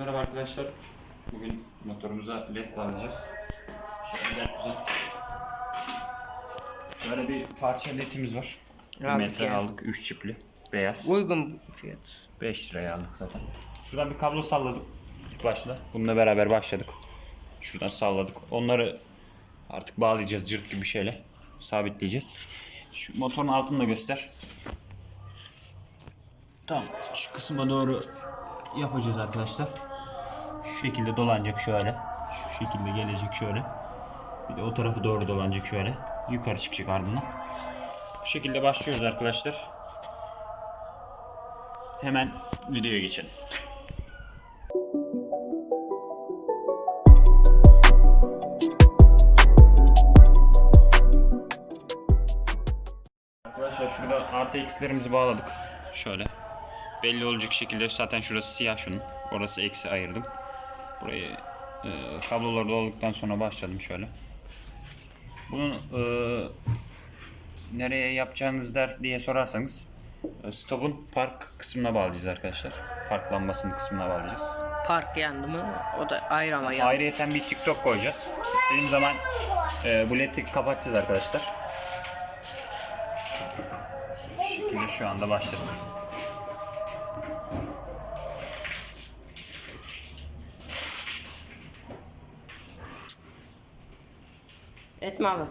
merhaba arkadaşlar. Bugün motorumuza led bağlayacağız. Şöyle güzel. Şöyle bir parça ledimiz var. Aldık metre ya. aldık. 3 çipli. Beyaz. Uygun fiyat. 5 liraya aldık zaten. Şuradan bir kablo salladık ilk başta. Bununla beraber başladık. Şuradan salladık. Onları artık bağlayacağız cırt gibi bir şeyle. Sabitleyeceğiz. Şu motorun altını da göster. Tamam. Şu kısma doğru yapacağız arkadaşlar. Şekilde dolanacak şöyle. Şu şekilde gelecek şöyle. Bir de o tarafı doğru dolanacak şöyle. Yukarı çıkacak ardından. Bu şekilde başlıyoruz arkadaşlar. Hemen videoya geçelim. Arkadaşlar şurada artı x'lerimizi bağladık. Şöyle. Belli olacak şekilde zaten şurası siyah şunun. Orası eksi ayırdım. Burayı e, kabloları dolduktan sonra başladım şöyle. Bunun e, nereye yapacağınız der diye sorarsanız e, stopun park kısmına bağlayacağız arkadaşlar. Park lambasının kısmına bağlayacağız. Park yandı mı o da ayrı ama yandı. Ayrıyeten bir TikTok koyacağız. İstediğim zaman e, bu led'i kapatacağız arkadaşlar. Bu şekilde şu anda başladık. Etme abi.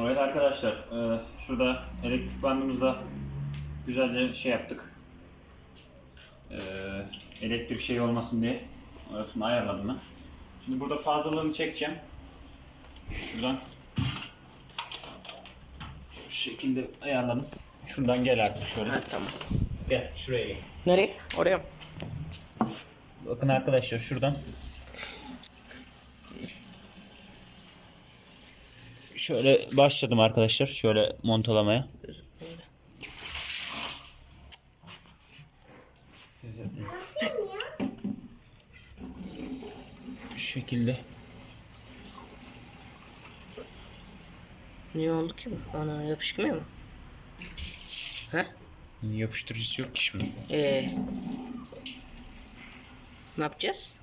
Evet arkadaşlar, e, şurada elektrik bandımızda güzelce şey yaptık. E, elektrik şey olmasın diye arasını ayarladım ben. Şimdi burada fazlalığını çekeceğim. Şuradan şu şekilde ayarladım. Şuradan gel artık şöyle. Ha, tamam. Gel şuraya gel. Nereye? Oraya? Bakın arkadaşlar şuradan şöyle başladım arkadaşlar şöyle montalamaya. Şu şekilde. Niye oldu ki bu? Ana yapışmıyor mu? He? Yapıştırıcısı yok ki şunun. Ee, ne yapacağız?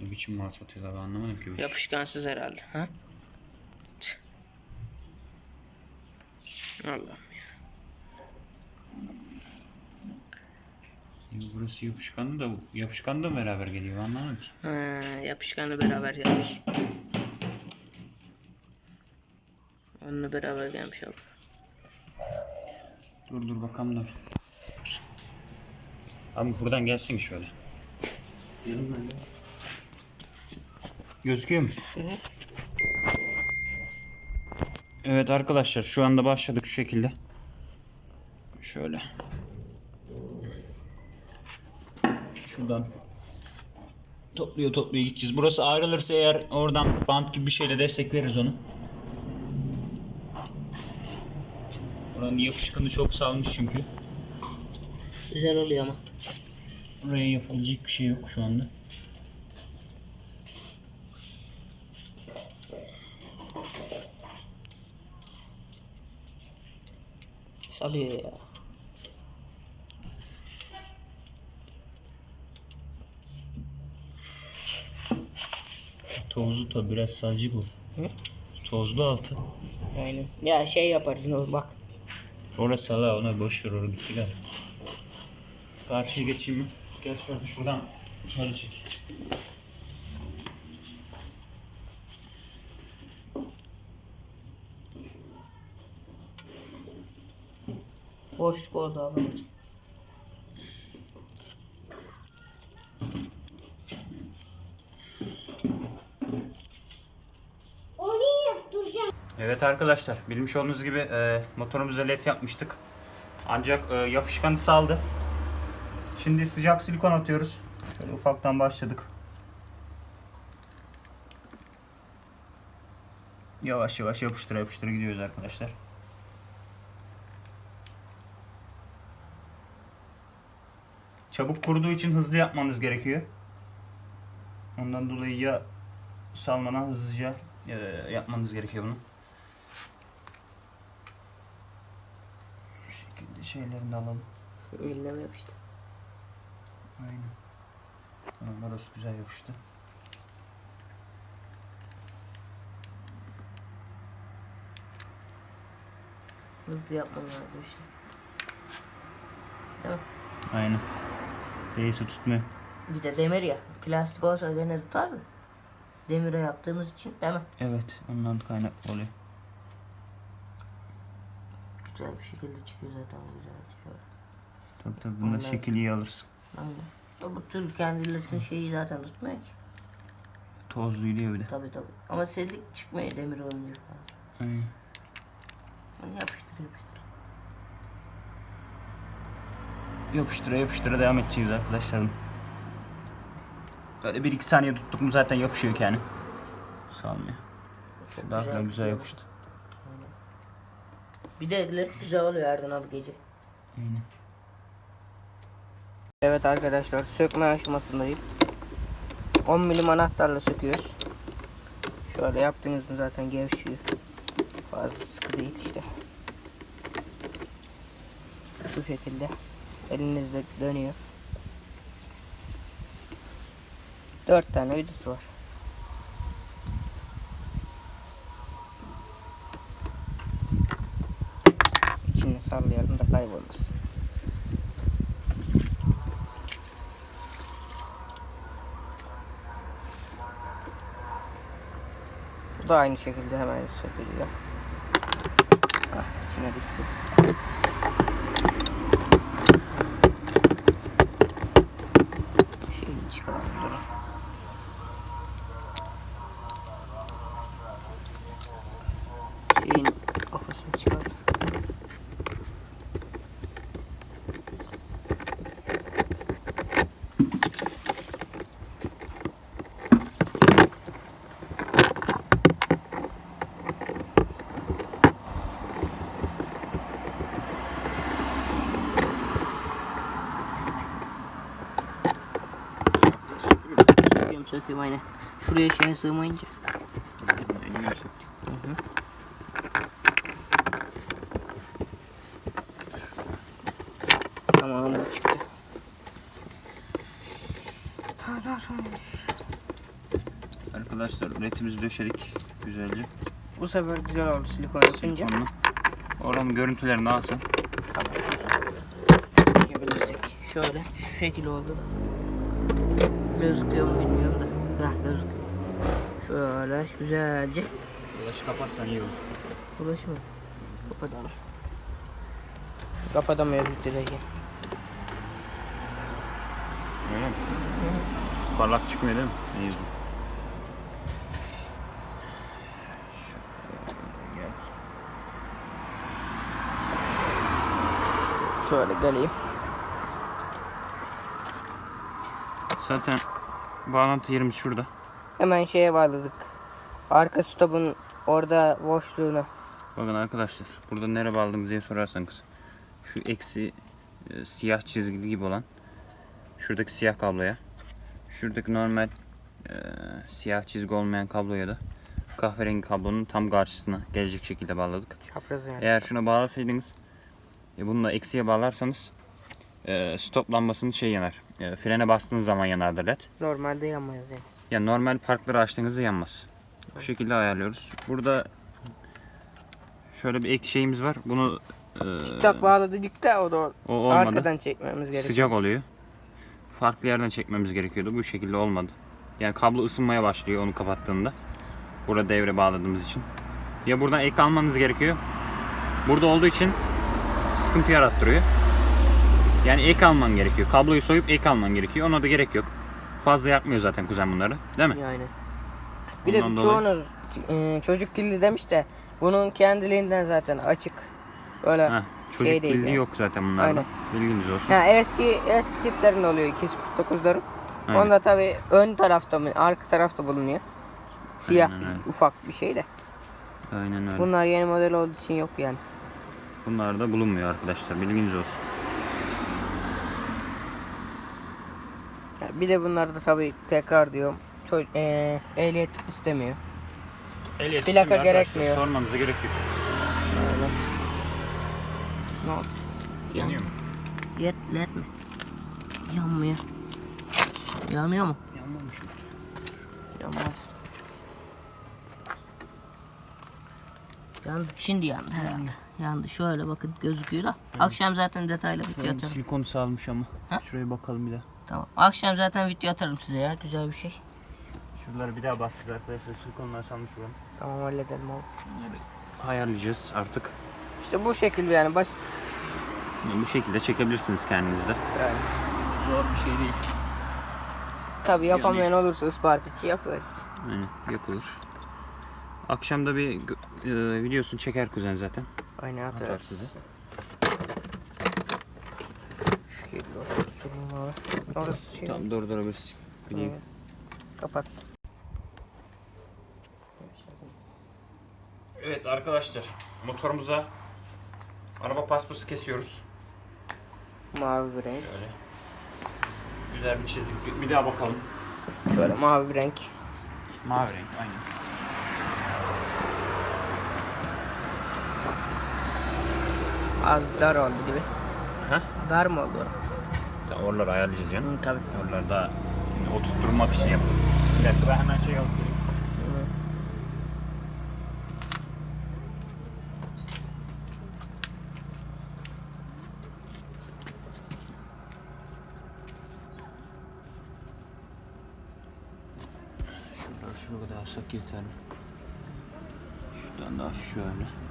Ne biçim mal satıyorlar ben anlamadım ki. Yapışkansız herhalde. Ha? Allah'ım ya. Ya Burası yapışkanlı da yapışkanlı da beraber geliyor anlamadım ki. Ha, yapışkanla beraber gelmiş. Onunla beraber gelmiş abi. Dur dur bakalım dur. Abi buradan gelsene şöyle. Gözüküyor mu? Evet arkadaşlar şu anda başladık şu şekilde. Şöyle. Şuradan topluyor topluyor gideceğiz. Burası ayrılırsa eğer oradan bant gibi bir şeyle destek veririz onu. Oranın yapışkanı çok salmış çünkü. Güzel oluyor ama. Buraya yapılacak bir şey yok şu anda. Salıyor ya. Tozlu tabi biraz salcı bu. Hı? Tozlu altı. Aynen. Ya şey yaparsın o bak. Orası sala ona boş ver oraya gitti gel. Karşıya geçeyim mi? Gel şöyle şuradan şöyle çek. Boşluk orada abi. Evet arkadaşlar bilmiş olduğunuz gibi e, motorumuza led yapmıştık. Ancak e, yapışkanı saldı. Şimdi sıcak silikon atıyoruz. Şöyle ufaktan başladık. Yavaş yavaş yapıştıra yapıştıra gidiyoruz arkadaşlar. Çabuk kuruduğu için hızlı yapmanız gerekiyor. Ondan dolayı ya salmadan hızlıca e, yapmanız gerekiyor bunu. Bu şekilde şeylerini alalım. Eline mi yapıştı? Aynen. Tamam orası güzel yapıştı. Hızlı yapmam lazım işte. Değil mi? Aynen. Değilse tutmuyor. Bir de demir ya. Plastik olsa gene tutar mı? Demire yaptığımız için değil mi? Evet ondan kaynaklı oluyor. Güzel bir şekilde çıkıyor zaten güzel çıkıyor. Tabii tabii bunda şekil iyi alırsın. Ya Bu tür kendilerinin şeyi zaten tutmuyor ki. Tozluydu bir de. Tabi tabi. Ama sedik çıkmıyor demir olunca fazla. Aynen. Hani yapıştır yapıştır. Yapıştıra yapıştıra devam edeceğiz arkadaşlarım. Böyle bir iki saniye tuttuk mu zaten yapışıyor kendi. Salmıyor. Çok Daha güzel, güzel yapıştı. Bir de led güzel oluyor Erdem abi gece. Aynen. Evet arkadaşlar sökme aşamasındayım. 10 milim anahtarla söküyoruz. Şöyle yaptınız mı zaten gevşiyor. Fazla sıkı değil işte. Şu şekilde elinizde dönüyor. 4 tane vidası var. İçini sallayalım da kaybolmasın. Da aynı şekilde hemen sökülüyor. Ah içine düştü. Söküyorum aynen. Şuraya şeye sığmayınca. Tamam bu çıktı. Arkadaşlar ledimizi döşedik güzelce. Bu sefer güzel oldu silikon yapınca. Silikonla. Oranın görüntülerini alsın. Çekebilirsek. Şöyle şu şekil oldu. Gözüküyor mu bilmiyorum da. Heh gözüküyor. Şöyle güzelce. Ulaşı kapatsan iyi olur. Ulaşma. Kapatalım. Kapatamıyoruz direği. Öyle mi? Parlak çıkmıyor değil mi? İyi. Gel. Şöyle geleyim. Zaten bağlantı yerimiz şurada. Hemen şeye bağladık. Arka stopun orada boşluğuna. Bakın arkadaşlar burada nereye bağladığımızı diye sorarsanız şu eksi e, siyah çizgili gibi olan şuradaki siyah kabloya şuradaki normal e, siyah çizgi olmayan kabloya da kahverengi kablonun tam karşısına gelecek şekilde bağladık. Çapraz yani. Eğer şuna bağlasaydınız e, bunu da eksiye bağlarsanız e, stop lambasının şey yanar. E, frene bastığınız zaman yanardı led. Normalde yanmayız yani. Yani normal parkları açtığınızda yanmaz. Bu şekilde ayarlıyoruz. Burada şöyle bir ek şeyimiz var. Bunu e, Tak bağladık da o da o olmadı. arkadan çekmemiz gerekiyor. Sıcak oluyor. Farklı yerden çekmemiz gerekiyordu. Bu şekilde olmadı. Yani kablo ısınmaya başlıyor onu kapattığında. Burada devre bağladığımız için. Ya buradan ek almanız gerekiyor. Burada olduğu için sıkıntı yarattırıyor. Yani ek alman gerekiyor. Kabloyu soyup ek alman gerekiyor. Ona da gerek yok. Fazla yakmıyor zaten kuzen bunları. Değil mi? Yani. Bir de Ondan çoğunuz e, çocuk kilidi demiş de bunun kendiliğinden zaten açık. Öyle Heh, çocuk şey değil yani. yok zaten bunlarda. Aynen. Bilginiz olsun. Ha, eski eski tiplerinde oluyor 249'ların. Aynen. Onda tabi ön tarafta mı arka tarafta bulunuyor. Siyah Aynen öyle. ufak bir şey de. Aynen öyle. Bunlar yeni model olduğu için yok yani. Bunlar da bulunmuyor arkadaşlar. Bilginiz olsun. Bir de bunlar da tabi tekrar diyorum. Ço- e, ehliyet istemiyor. Ehliyet Plaka istemiyor gerekmiyor. arkadaşlar, Sormanıza gerek yok. Öyle. Ne oldu? Yanıyor mu? Yet, led mi? Yanmıyor. Yanıyor mu? Yanmamış mı? Yanmaz. Yandı. Şimdi yandı herhalde. Yandı. Şöyle bakın gözüküyor da. Akşam zaten detaylı video atarım. Silikon salmış ama. Ha? Şuraya bakalım bir daha. Tamam. Akşam zaten video atarım size ya. Güzel bir şey. Şuraları bir daha basacağız arkadaşlar. Silikonlar salmış buranın. Tamam halledelim oğlum. Bunları ayarlayacağız artık. İşte bu şekil yani basit. Bu şekilde çekebilirsiniz kendinizde. Yani. Zor bir şey değil. Tabi yapamayan olursa Ispartiçi yaparız. Yani yapılır. Akşam da bir e, videosunu çeker kuzen zaten. Aynen Atar atarız. size. Şu şekilde oturtturun abi. Orası şey. Tamam durdurabilirsin. Bileyim. Evet. Kapat. Evet arkadaşlar motorumuza araba paspası kesiyoruz. Mavi bir renk. Şöyle. Güzel bir çizdik. Bir daha bakalım. Şöyle mavi bir renk. Mavi renk aynen. Az dar oldu gibi. Ha? Dar mı oldu? Ya oraları ayarlayacağız yani. Hı, tabii. Oraları da şimdi oturtturmak için yapılır. Bir dakika ben hemen şey alıp geleyim. Şuradan şunu kadar alsak yeterli. Şuradan da hafif şöyle.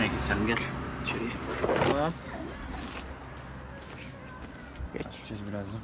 Yine keselim gel. İçeriye. Tamam. Geç. Açacağız birazdan.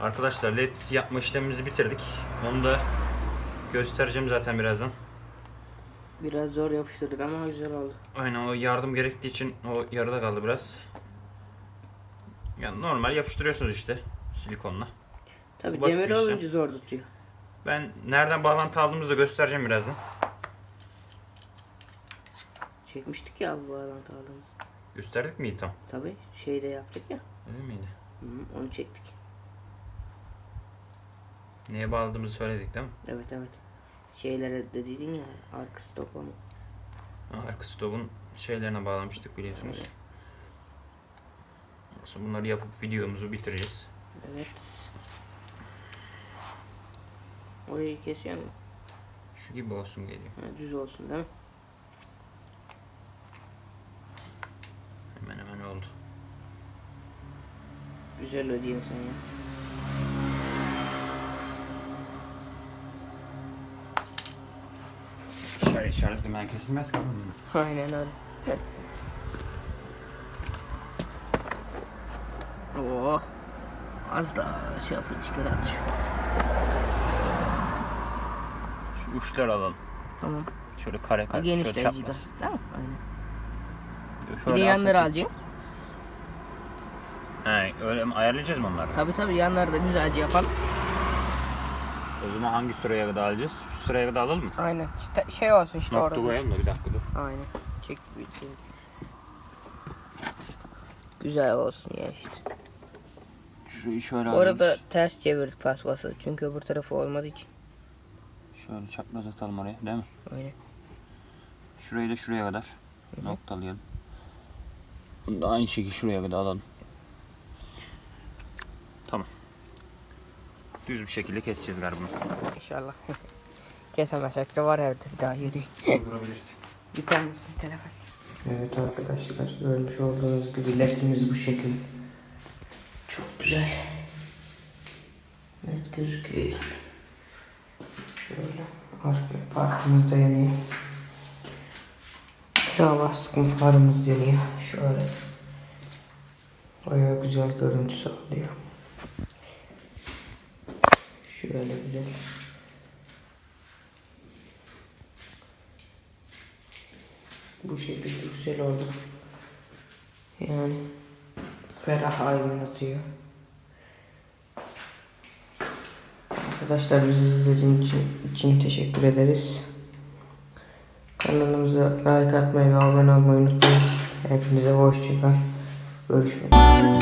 Arkadaşlar led yapma işlemimizi bitirdik. Onu da göstereceğim zaten birazdan. Biraz zor yapıştırdık ama güzel oldu. Aynen o yardım gerektiği için o yarıda kaldı biraz. Yani normal yapıştırıyorsunuz işte silikonla. Tabi Basit demir bir işlem. olunca zor tutuyor. Ben nereden bağlantı aldığımızı da göstereceğim birazdan. Çekmiştik ya bu bağlantı aldığımız. Gösterdik mi tam? Tabi şeyde yaptık ya. Öyle miydi? Hı, onu çektik. Neye bağladığımızı söyledik değil mi? Evet evet. Şeylere de dedin ya arka stop onu. Ha, Arka stopun şeylerine bağlamıştık biliyorsunuz. Yoksa bunları yapıp videomuzu bitireceğiz. Evet. Orayı kesiyor mu? Şu gibi olsun geliyor. Ha, düz olsun değil mi? Hemen hemen oldu. Güzel ödüyorsun sen ya. İşaret işaretlemen kesilmez kalın mı? Aynen öyle. Oo. Az daha şey yapın çıkar at şu. Şu uçları alalım. Tamam. Şöyle kare Ha kare. Şöyle çapraz. değil mi? Aynen. Bir Şöyle de yanları alacaksın. He, öyle mi? ayarlayacağız mı onları? Tabi tabi yanları da güzelce yapalım. O zaman hangi sıraya kadar alacağız? Şu sıraya kadar alalım mı? Aynen. İşte şey olsun işte Nokta orada. koyalım da bir dakika dur. Aynen. Çek bir çizik. Güzel olsun ya işte. Şurayı şöyle Bu arada ters çevirdik paspası çünkü öbür tarafı olmadığı için. Şöyle çapraz atalım oraya değil mi? Aynen. Şurayı da şuraya kadar noktalayalım. Bunu da aynı şekilde şuraya kadar alalım. Tamam. Düz bir şekilde keseceğiz galiba bunu. İnşallah. Kesemezsek de var evde bir daha yürüyün. Vurabilirsin. Bir tanesin telefon. Evet arkadaşlar görmüş olduğunuz gibi ledimiz bu şekil. Çok güzel. Net gözüküyor yani. Şöyle arka parkımız da yanıyor. Kira bastık mı farımız yanıyor. Şöyle. Bayağı güzel görüntü sağlıyor. Şöyle güzel. Bu şekilde güzel oldu. Yani ferah aydınlatıyor. Arkadaşlar bizi izlediğiniz için, için teşekkür ederiz. Kanalımıza like atmayı ve abone olmayı unutmayın. Hepinize hoşçakalın. Görüşmek üzere.